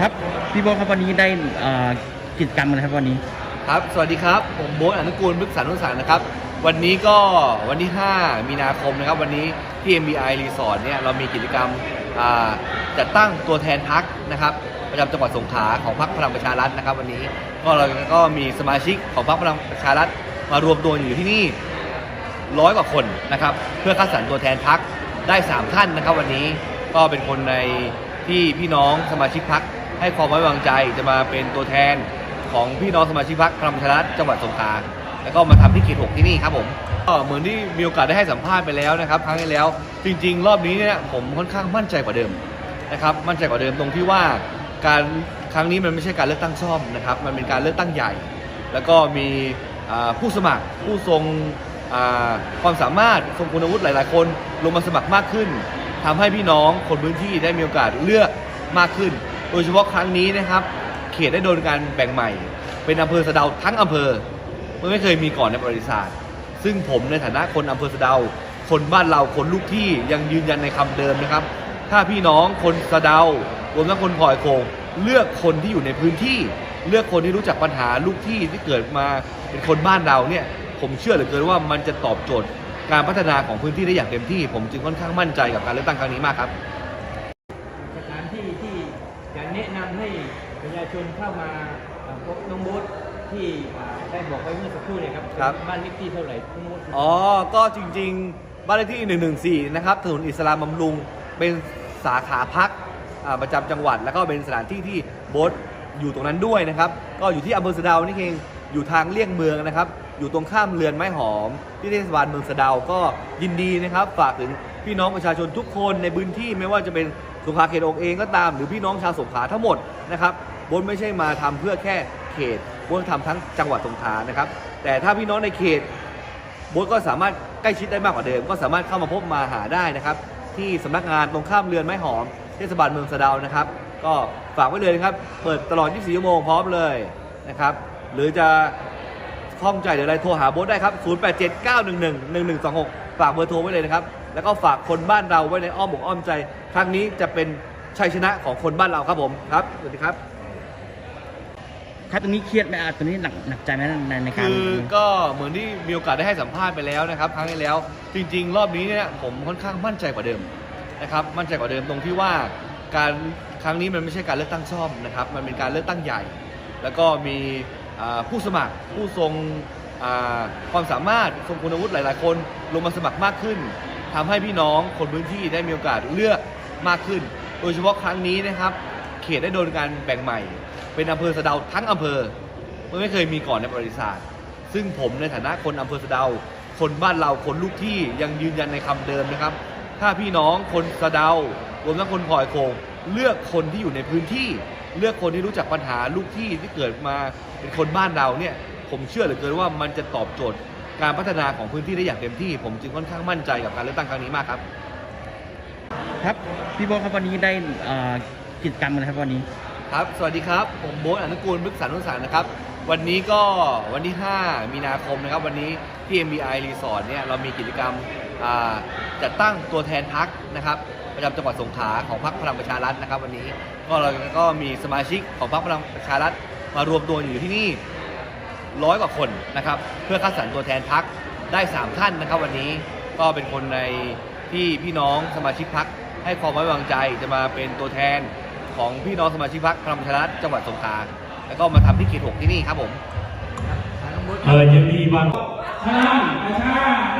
ครับพี่โบ๊ทครับวันนี้ได้เอ่อกิจกรรมอะไรครับวันนี้ ครับ สวัสดีครับ ผมโบ๊ทอนุกูลพฤกษานุสารนะครับ วันนี้ก็วันที่ 5 มีนาคมนะครับ วันนี้ที่ MBI Resort เนี่ยเรามีกิจกรรมอ่าจัดตั้งตัวแทนพักนะครับประจำจังหวัดสงขลาของพรรคพลังประชารัฐนะครับ วันนี้ก็เราก็มีสมาชิกของพรรคพลังประชารัฐมารวมตัวอยู่ที่นี่ ร้อยกว่าคนนะครับ เพื่อคัดสรรตัวแทนพักได้ 3 ท่านนะครับ วันนี้ก็เป็นคนในที่พี่น้องสมาชิกพัก ให้ความไว้วางใจจะมาเป็นตัวแทนของพี่น้องสมาชิกพรรคพลังประชารัฐจังหวัดสงขลาแล้วก็มาทำที่เขตหกที่นี่ครับผมก็เหมือนที่มีโอกาสได้ให้สัมภาษณ์ไปแล้วนะครับครั้งที่แล้ว จริง ๆ รอบนี้เนี่ยผมค่อนข้างมั่นใจกว่าเดิมนะครับมั่นใจกว่าเดิมตรงที่ว่าการครั้งนี้มันไม่ใช่การเลือกตั้งซ่อมนะครับมันเป็นการเลือกตั้งใหญ่ แล้วก็มีผู้สมัครผู้ทรงความสามารถทรงคุณวุฒิหลาย ๆ คนลงมาสมัครมากขึ้นทำให้พี่น้องคนพื้นที่ได้มีโอกาสเลือกมากขึ้น โดยเฉพาะครั้งนี้นะครับ เขตได้โดนการแบ่งใหม่ เป็นอำเภอสะเดาทั้งอำเภอมันไม่เคยมีก่อนในประวัติศาสตร์ ซึ่งผมในฐานะคนอำเภอสะเดา คนบ้านเราคนลูกที่ยังยืนยันในคำเดิมนะครับ ถ้าพี่น้องคนสะเดารวมทั้งคนพลอยโคงเลือกคนที่อยู่ในพื้นที่ เลือกคนที่รู้จักปัญหาลูกที่ที่เกิดมาเป็นคนบ้านเราเนี่ยผมเชื่อเหลือเกินว่ามันจะตอบโจทย์การพัฒนาของพื้นที่ได้อย่างเต็มที่ ผมจึงค่อนข้างมั่นใจกับการเลือกตั้งครั้งนี้มากครับ สถานที่ที่จะแนะนำให้ ประชาชนเข้ามาเอ่อพบน้องโบ๊ทที่อ่าได้บอกไว้เมื่อสักครู่เนี่ยครับครับ บ้านเลขที่เท่าไหร่น้องโบ๊ทอ๋อ ก็จริงๆ บ้านเลขที่ 114 นะครับ ถนนอิสลามบำรุง เป็นสาขาพักอ่าประจำจังหวัด แล้วก็เป็นสถานที่ที่โบ๊ทอยู่ตรงนั้นด้วยนะครับ ก็อยู่ที่อำเภอสะเดานี่เอง อยู่ทางเลี่ยงเมืองนะครับ อยู่ตรงข้ามเรือนไม้หอม ที่เทศบาลเมืองสะเดาก็ยินดีนะครับ ฝากถึง พี่น้องประชาชนทุกคนในพื้นที่ไม่ว่าจะเป็นสงขลาเขตอกเองก็ตาม หรือพี่น้องชาวสงขลาทั้งหมดนะครับโบ๊ทไม่ใช่มาทำเพื่อแค่เขตโบ๊ททำทั้งจังหวัดสงขลานะครับ แต่ถ้าพี่น้องในเขตโบ๊ทก็สามารถใกล้ชิดได้มากกว่าเดิม ก็สามารถเข้ามาพบมาหาได้นะครับ ที่สำนักงานตรงข้ามเรือนไม้หอมเทศบาลเมืองสะดาวนะครับ ก็ฝากไว้เลยนะครับ เปิดตลอด 24 ชั่วโมงพร้อมเลยนะครับ หรือจะข้องใจหรืออะไรโทรหาโบ๊ทได้ครับ 0879111126 ฝากเบอร์โทรไว้เลยนะครับ แล้วก็ฝากคนบ้านเราไว้ในอ้อมอกอ้อมใจ ครั้งนี้จะเป็นชัยชนะของคนบ้านเราครับผมครับสวัสดีครับ ครับตรงนี้เครียดไหมอะตรงนี้หนักหนักใจไหมในในการ คือก็เหมือนที่มีโอกาสได้ให้สัมภาษณ์ไปแล้วนะครับ ครั้งที่แล้ว จริง ๆ รอบนี้เนี่ยผมค่อนข้างมั่นใจกว่าเดิมนะครับ มั่นใจกว่าเดิมตรงที่ว่าการครั้งนี้มันไม่ใช่การเลือกตั้งซ่อมนะครับ มันเป็นการเลือกตั้งใหญ่ แล้วก็มีอ่าผู้สมัครผู้ทรงอ่าความสามารถทรงคุณวุฒิหลาย ๆ คนลงมาสมัครมากขึ้น ทำให้พี่น้องคนพื้นที่ได้มีโอกาสเลือกมากขึ้น โดยเฉพาะครั้งนี้นะครับ เขตได้โดนการแบ่งใหม่ เป็นอำเภอสะเดาทั้งอำเภอมันไม่เคยมีก่อนในประวัติศาสตร์ ซึ่งผมในฐานะคนอำเภอสะเดา คนบ้านเราคนลูกที่ยังยืนยันในคำเดิมนะครับ ถ้าพี่น้องคนสะเดารวมทั้งคนพลอยโคงเลือกคนที่อยู่ในพื้นที่ เลือกคนที่รู้จักปัญหาลูกที่ที่เกิดมาเป็นคนบ้านเราเนี่ยผมเชื่อเหลือเกินว่ามันจะตอบโจทย์ การพัฒนาของพื้นที่ได้อย่างเต็มที่ ผมจึงค่อนข้างมั่นใจกับการเลือกตั้งครั้งนี้มากครับ ครับพี่โบ๊ทครับวันนี้ได้เอ่อกิจกรรมอะไรครับวันนี้ ครับ สวัสดีครับ ผมโบ๊ทอนุกูลพฤกษานุสารนะครับ วันนี้ก็วันที่ 5 มีนาคมนะครับ วันนี้ที่ MBI Resort เนี่ยเรามีกิจกรรมอ่าจัดตั้งตัวแทนพักนะครับ ประจำจังหวัดสงขลาของพรรคพลังประชารัฐนะครับ วันนี้ก็เราก็มีสมาชิกของพรรคพลังประชารัฐมารวมตัวอยู่ที่นี่ ร้อยกว่าคนนะครับเพื่อคัดสรรตัวแทนพักได้ 3 ท่านนะครับ วันนี้ก็เป็นคนในที่พี่น้องสมาชิกพักให้ความไว้วางใจจะมาเป็นตัวแทนของพี่น้องสมาชิกพักพลังประชารัฐจังหวัดสงขลาแล้วก็มาทำที่เขตหกที่นี่ครับผมหาน้อเออยังมีบางพลังประชานอาชา